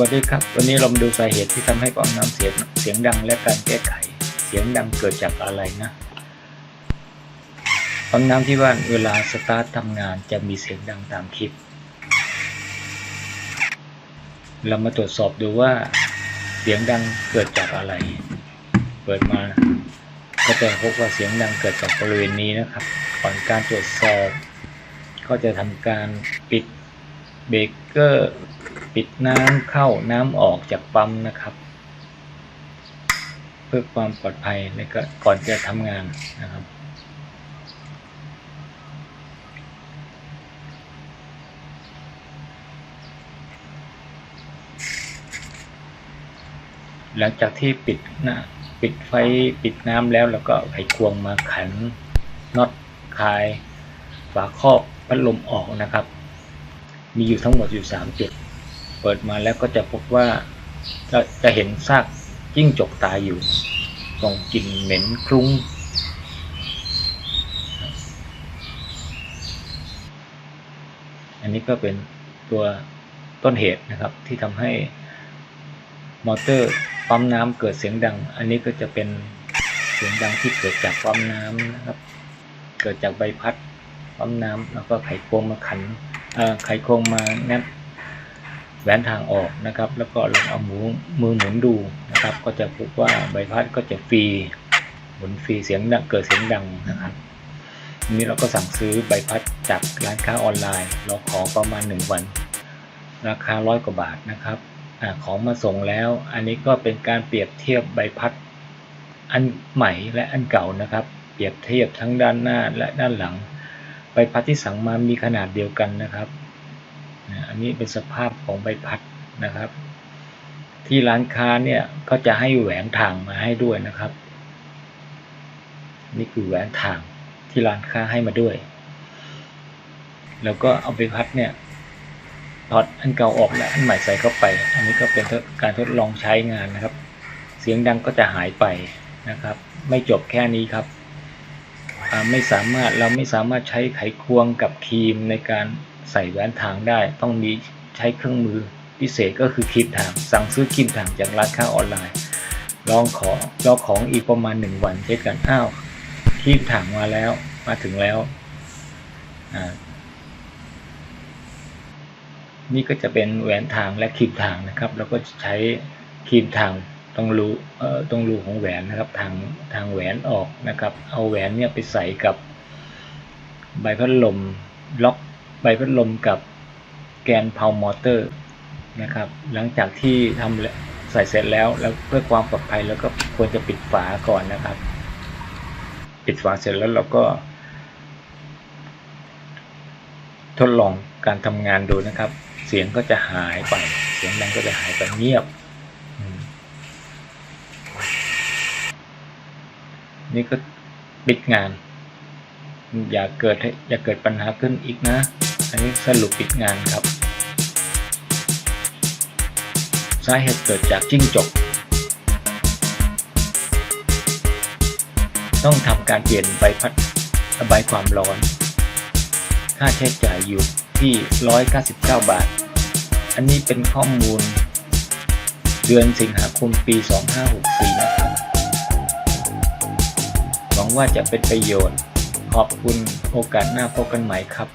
วัสดีครับ วันนี้เรามาดูสาเหตุที่ทำให้ปั๊มน้ำเสียงเสียงดังและการแก้ไข เสียงดังเกิดจากอะไรนะปั๊มน้ำที่ว่าเวลาสตาร์ททำงานจะมีเสียงดังตามคลิป เรามาตรวจสอบดูว่า เสียงดังเกิดจากอะไร เปิดมา ก็จะพบว่าเสียงดังเกิดจากบริเวณนี้นะครับ ก่อนการตรวจสอบ ก็จะทำการปิดเบรกเกอร์ ปิดน้ำเข้าน้ำออกจากปั๊มนะครับ เพื่อความปลอดภัยในก็ก่อนจะทำงานนะครับหลังจากที่ปิดนะปิดไฟปิดน้ำแล้วแล้วก็ไขควงมาขันน็อตคลาย ฝาครอบพัดลมออกนะครับ มีอยู่ทั้งหมดอยู่ 3 จุด เปิดมาแล้วก็จะพบว่าจะจะเห็นซากจิ้งจกตายอยู่ตรงกลิ่นเหม็นคลุ้ง อันนี้ก็เป็นตัวต้นเหตุนะครับที่ทำให้มอเตอร์ปั๊มน้ำเกิดเสียงดัง อันนี้ก็จะเป็นเสียงดังที่เกิดจากปั๊มน้ำนะครับ เกิดจากใบพัดปั๊มน้ำแล้วก็ไขควงมาขันเอ่อไขควงมาแนบ แหวนทางออกนะครับ แล้วก็ลองเอามือมือหมุนดูนะครับ ก็จะพบว่าใบพัดก็จะฟรีหมุนฟรีเสียงดังเกิดเสียงดังนะครับนี้เราก็สั่งซื้อใบพัดจากร้านค้าออนไลน์ เราขอประมาณ 1 วัน ราคาร้อยกว่าบาทนะครับอของมาส่งแล้ว อันนี้ก็เป็นการเปรียบเทียบใบพัดอันใหม่และอันเก่านะครับ เปรียบเทียบทั้งด้านหน้าและด้านหลัง ใบพัดที่สั่งมามีขนาดเดียวกันนะครับ นะอันนี้เป็นสภาพของใบพัดนะครับ ที่ร้านค้าเนี่ยก็จะให้แหวนถ่างมาให้ด้วยนะครับ นี่คือแหวนถ่างที่ร้านค้าให้มาด้วย แล้วก็เอาใบพัดเนี่ยถอดอันเก่าออกและอันใหม่ใส่เข้าไป อันนี้ก็เป็นการทดลองใช้งานนะครับ เสียงดังก็จะหายไปนะครับ ไม่จบแค่นี้ครับไม่สามารถเราไม่สามารถใช้ไขควงกับครีมในการ ใส่แหวนทางได้ ต้องมีใช้เครื่องมือพิเศษก็คือครีมทาง สั่งซื้อครีมทางจากร้านค้าออนไลน์ ลองขอรอของอีกประมาณหนึ่งวันเช่นกันอ้าวคีมทางมาแล้วมาถึงแล้วนี่ก็จะเป็นแหวนทางและคีมทางนะครับ แล้วก็ใช้คีมทางตรงรูเอ่อตรงรูของแหวนนะครับทางทางแหวนออกนะครับ เอาแหวนเนี่ยไปใส่กับใบพัดลมล็อก ใบพัดลมกับแกนเพามอเตอร์นะครับ หลังจากที่ทำใส่เสร็จแล้วแล้วเพื่อความปลอดภัยแล้วก็ควรจะปิดฝาก่อนนะครับ ปิดฝาเสร็จแล้วเราก็ ทดลองการทำงานดูนะครับ เสียงก็จะหายไป เสียงดังก็จะหายไปเงียบ นี่ก็ปิดงาน อย่าเกิดให้อย่าเกิดปัญหาขึ้นอีกนะ อันนี้สรุปปิดงานครับ สาเหตุเกิดจากจิ้งจก ต้องทำการเปลี่ยนใบพัดระบายความร้อน ค่าใช้จ่ายอยู่ที่ 199 บาท อันนี้เป็นข้อมูล เดือนสิงหาคมปี 2564 นะครับหวังว่าจะเป็นประโยชน์ ขอบคุณโอกาสหน้าพบกันใหม่ครับ